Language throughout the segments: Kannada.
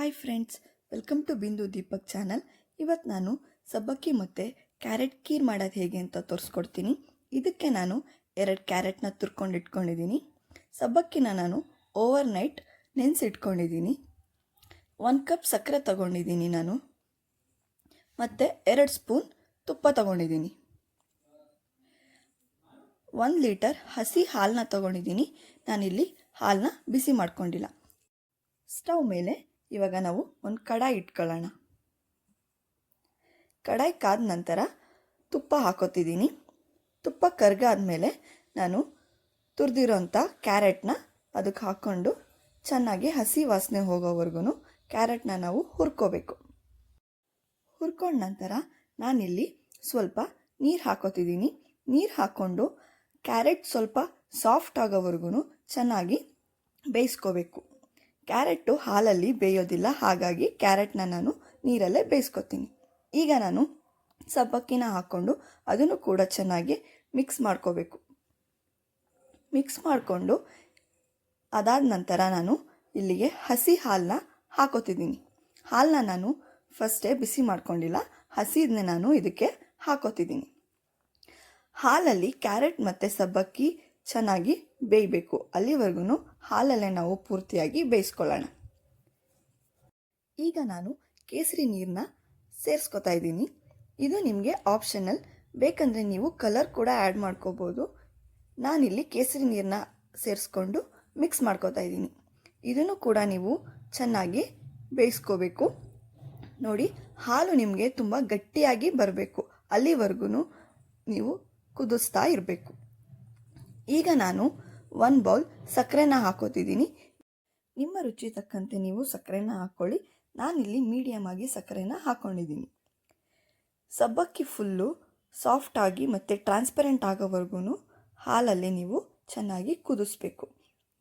ಹಾಯ್ ಫ್ರೆಂಡ್ಸ್ ವೆಲ್ಕಮ್ ಟು ಬಿಂದು ದೀಪಕ್ ಚಾನಲ್ ಇವತ್ತು ನಾನು ಸಬ್ಬಕ್ಕಿ ಮತ್ತು ಕ್ಯಾರೆಟ್ ಕೀರ್ ಮಾಡೋದು ಹೇಗೆ ಅಂತ ತೋರಿಸ್ಕೊಡ್ತೀನಿ. ಇದಕ್ಕೆ ನಾನು ಎರಡು ಕ್ಯಾರೆಟ್ನ ತುರ್ಕೊಂಡು ಇಟ್ಕೊಂಡಿದ್ದೀನಿ. ಸಬ್ಬಕ್ಕಿನ ನಾನು ಓವರ್ ನೈಟ್ ನೆನೆಸಿಟ್ಕೊಂಡಿದ್ದೀನಿ. ಒಂದು ಕಪ್ ಸಕ್ಕರೆ ತಗೊಂಡಿದ್ದೀನಿ ನಾನು. ಮತ್ತು ಎರಡು ಸ್ಪೂನ್ ತುಪ್ಪ ತಗೊಂಡಿದ್ದೀನಿ. ಒಂದು ಲೀಟರ್ ಹಸಿ ಹಾಲನ್ನ ತಗೊಂಡಿದ್ದೀನಿ. ನಾನಿಲ್ಲಿ ಹಾಲನ್ನ ಬಿಸಿ ಮಾಡ್ಕೊಂಡಿಲ್ಲ. ಸ್ಟವ್ ಮೇಲೆ ಇವಾಗ ನಾವು ಒಂದು ಕಡಾಯಿ ಇಟ್ಕೊಳ್ಳೋಣ. ಕಡಾಯಿ ಕಾದ ನಂತರ ತುಪ್ಪ ಹಾಕೋತಿದ್ದೀನಿ. ತುಪ್ಪ ಕರ್ಗಾದ್ಮೇಲೆ ನಾನು ತುರಿದಿರೋಂಥ ಕ್ಯಾರೆಟ್ನ ಅದಕ್ಕೆ ಹಾಕ್ಕೊಂಡು ಚೆನ್ನಾಗಿ ಹಸಿ ವಾಸನೆ ಹೋಗೋವರೆಗೂ ಕ್ಯಾರೆಟ್ನ ನಾವು ಹುರ್ಕೋಬೇಕು. ಹುರ್ಕೊಂಡ ನಂತರ ನಾನಿಲ್ಲಿ ಸ್ವಲ್ಪ ನೀರು ಹಾಕೋತಿದ್ದೀನಿ. ನೀರು ಹಾಕ್ಕೊಂಡು ಕ್ಯಾರೆಟ್ ಸ್ವಲ್ಪ ಸಾಫ್ಟ್ ಆಗೋವರೆಗೂ ಚೆನ್ನಾಗಿ ಬೇಯಿಸ್ಕೋಬೇಕು. ಕ್ಯಾರೆಟು ಹಾಲಲ್ಲಿ ಬೇಯೋದಿಲ್ಲ, ಹಾಗಾಗಿ ಕ್ಯಾರೆಟ್ನ ನಾನು ನೀರಲ್ಲೇ ಬೇಯಿಸ್ಕೊತೀನಿ. ಈಗ ನಾನು ಸಬ್ಬಕ್ಕಿನ ಹಾಕ್ಕೊಂಡು ಅದನ್ನು ಕೂಡ ಚೆನ್ನಾಗಿ ಮಿಕ್ಸ್ ಮಾಡ್ಕೋಬೇಕು. ಮಿಕ್ಸ್ ಮಾಡಿಕೊಂಡು ಅದಾದ ನಂತರ ನಾನು ಇಲ್ಲಿಗೆ ಹಸಿ ಹಾಲನ್ನ ಹಾಕೋತಿದ್ದೀನಿ. ಹಾಲನ್ನ ನಾನು ಫಸ್ಟೇ ಬಿಸಿ ಮಾಡ್ಕೊಂಡಿಲ್ಲ ಹಸಿದನ್ನೇ ನಾನು ಇದಕ್ಕೆ ಹಾಕೋತಿದ್ದೀನಿ. ಹಾಲಲ್ಲಿ ಕ್ಯಾರೆಟ್ ಮತ್ತು ಸಬ್ಬಕ್ಕಿ ಚೆನ್ನಾಗಿ ಬೇಯಬೇಕು. ಅಲ್ಲಿವರೆಗೂ ಹಾಲಲ್ಲೇ ನಾವು ಪೂರ್ತಿಯಾಗಿ ಬೇಯಿಸ್ಕೊಳ್ಳೋಣ. ಈಗ ನಾನು ಕೇಸರಿ ನೀರನ್ನ ಸೇರಿಸ್ಕೊತಾ ಇದ್ದೀನಿ. ಇದು ನಿಮಗೆ ಆಪ್ಷನಲ್. ಬೇಕಂದರೆ ನೀವು ಕಲರ್ ಕೂಡ ಆ್ಯಡ್ ಮಾಡ್ಕೋಬೋದು. ನಾನಿಲ್ಲಿ ಕೇಸರಿ ನೀರನ್ನ ಸೇರಿಸ್ಕೊಂಡು ಮಿಕ್ಸ್ ಮಾಡ್ಕೋತಾ ಇದ್ದೀನಿ. ಇದನ್ನು ಕೂಡ ನೀವು ಚೆನ್ನಾಗಿ ಬೇಯಿಸ್ಕೋಬೇಕು. ನೋಡಿ, ಹಾಲು ನಿಮಗೆ ತುಂಬ ಗಟ್ಟಿಯಾಗಿ ಬರಬೇಕು. ಅಲ್ಲಿವರೆಗೂ ನೀವು ಕುದಿಸ್ತಾ ಇರಬೇಕು. ಈಗ ನಾನು ಒಂದು ಬೌಲ್ ಸಕ್ಕರೆನ ಹಾಕೋತಿದ್ದೀನಿ. ನಿಮ್ಮ ರುಚಿ ತಕ್ಕಂತೆ ನೀವು ಸಕ್ಕರೆನ ಹಾಕ್ಕೊಳ್ಳಿ ನಾನಿಲ್ಲಿ ಮೀಡಿಯಮ್ ಆಗಿ ಸಕ್ಕರೆನ ಹಾಕ್ಕೊಂಡಿದ್ದೀನಿ ಸಬ್ಬಕ್ಕಿ ಫುಲ್ಲು ಸಾಫ್ಟಾಗಿ ಮತ್ತು ಟ್ರಾನ್ಸ್ಪರೆಂಟ್ ಆಗೋವರೆಗೂ ಹಾಲಲ್ಲಿ ನೀವು ಚೆನ್ನಾಗಿ ಕುದಿಸ್ಬೇಕು.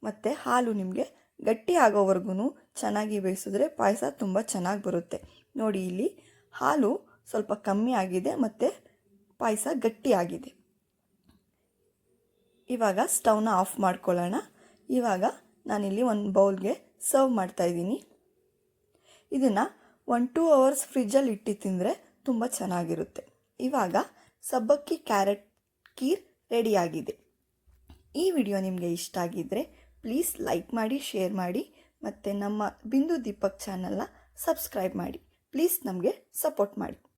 ಮತ್ತು ಹಾಲು ನಿಮಗೆ ಗಟ್ಟಿ ಆಗೋವರೆಗೂ ಚೆನ್ನಾಗಿ ಬೇಯಿಸಿದ್ರೆ ಪಾಯಸ ತುಂಬ ಚೆನ್ನಾಗಿ ಬರುತ್ತೆ. ನೋಡಿ ಇಲ್ಲಿ ಹಾಲು ಸ್ವಲ್ಪ ಕಮ್ಮಿ ಆಗಿದೆ ಮತ್ತು ಪಾಯಸ ಗಟ್ಟಿ ಆಗಿದೆ. ಇವಾಗ ಸ್ಟವ್ನ ಆಫ್ ಮಾಡ್ಕೊಳ್ಳೋಣ. ಇವಾಗ ನಾನಿಲ್ಲಿ ಒಂದು ಬೌಲ್ಗೆ ಸರ್ವ್ ಮಾಡ್ತಾಯಿದ್ದೀನಿ ಇದನ್ನು ಒನ್ ಟೂ ಅವರ್ಸ್ ಫ್ರಿಜ್ಜಲ್ಲಿ ಇಟ್ಟು ತಿಂದರೆ ತುಂಬ ಚೆನ್ನಾಗಿರುತ್ತೆ. ಇವಾಗ ಸಬ್ಬಕ್ಕಿ ಕ್ಯಾರೆಟ್ ಕೀರ್ ರೆಡಿಯಾಗಿದೆ ಈ ವಿಡಿಯೋ ನಿಮಗೆ ಇಷ್ಟ ಆಗಿದ್ದರೆ ಪ್ಲೀಸ್ ಲೈಕ್ ಮಾಡಿ ಶೇರ್ ಮಾಡಿ, ಮತ್ತು ನಮ್ಮ ಬಿಂದು ದೀಪಕ್ ಚಾನಲ್ನ ಸಬ್ಸ್ಕ್ರೈಬ್ ಮಾಡಿ. ಪ್ಲೀಸ್ ನಮಗೆ ಸಪೋರ್ಟ್ ಮಾಡಿ.